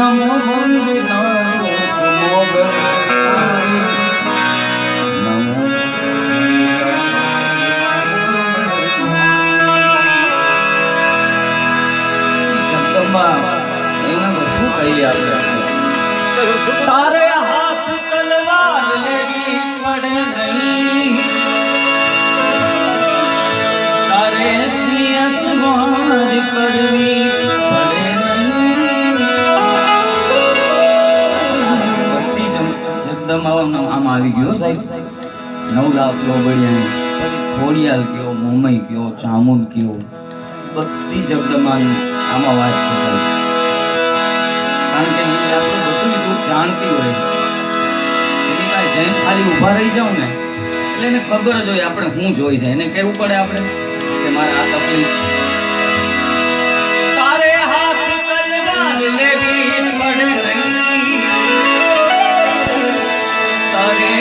નમો મંદિર નમો તારે હાથ તલવાર લેવી પડે નહીં તારે સિંહ સ્માર કરવી જગદંબા આમ આવી ગયો સાહેબ. નવ લાખ કયો બળિયાની પછી ખોડિયાલ કયો મુંબઈ કયો, ચામુંડ કયો. બધી જગદંબાની આમાં વાત છે સાહેબ. કારણ કે હું આપણે બધું દુઃખ જાણતી હોય. એની જઈને ખાલી ઊભા રહી જાઉં ને, એટલે એને ખબર જ હોય આપણે શું જોઈ જાય. એને કહેવું પડે આપણે કે મારે આ તકલીફ છે. તારે હાથ તલવાર લેવી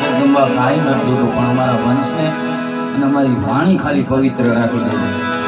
જગદંબા કાંઈ નથી જોતું પણ અમારા વંશને અને અમારી વાણી ખાલી પવિત્ર રાખી રાખજે